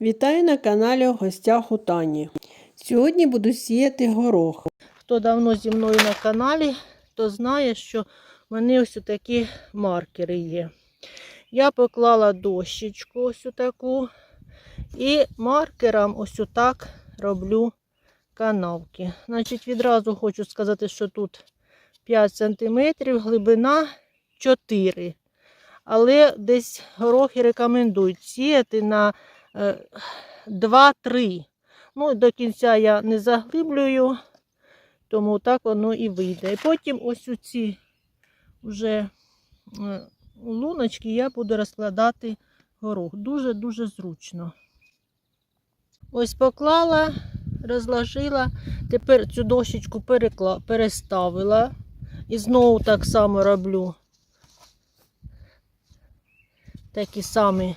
Вітаю на каналі гостях у Тані. Сьогодні буду сіяти горох. Хто давно зі мною на каналі, то знає, що в мене ось такі маркери є. Я поклала дощечку ось таку і маркером ось так роблю канавки. Значить, відразу хочу сказати, що тут 5 см, глибина 4 але десь горохи рекомендують сіяти на 2-3. Ну, до кінця я не заглиблюю, тому так воно і вийде. І потім ось у ці вже е, луночки я буду розкладати горох. Дуже-дуже зручно. Ось поклала, розложила, тепер цю дощечку перекла, переставила. І знову так само роблю такі самі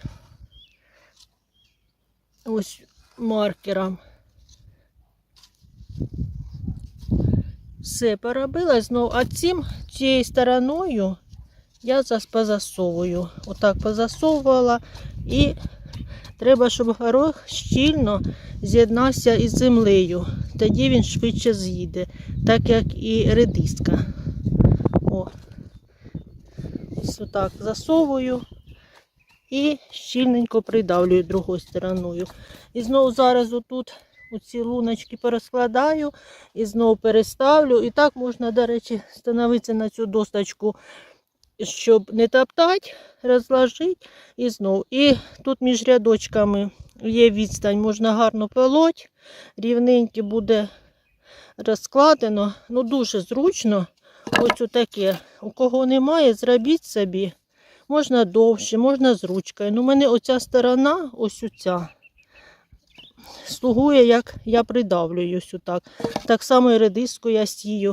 ось маркером. Все поробила знову, а цим цією стороною я зас позасовую. Отак позасовувала і треба, щоб горох щільно з'єднався із землею. Тоді він швидше з'їде, так як і редиска. О, ось отак засовую і щільненько придавлюю другою стороною. І знову зараз отут оці луночки перескладаю і знову переставлю. І так можна, до речі, становитися на цю досточку, щоб не топтати, розложити і знову. І тут між рядочками є відстань, можна гарно полоть, рівненько буде розкладено. Ну, дуже зручно. Ось таке. У кого немає, зробіть собі. Можна довше, можна з ручкою. Ну, у мене оця сторона, ось оця, слугує, як я придавлюю ось отак. Так само і редиску я сію.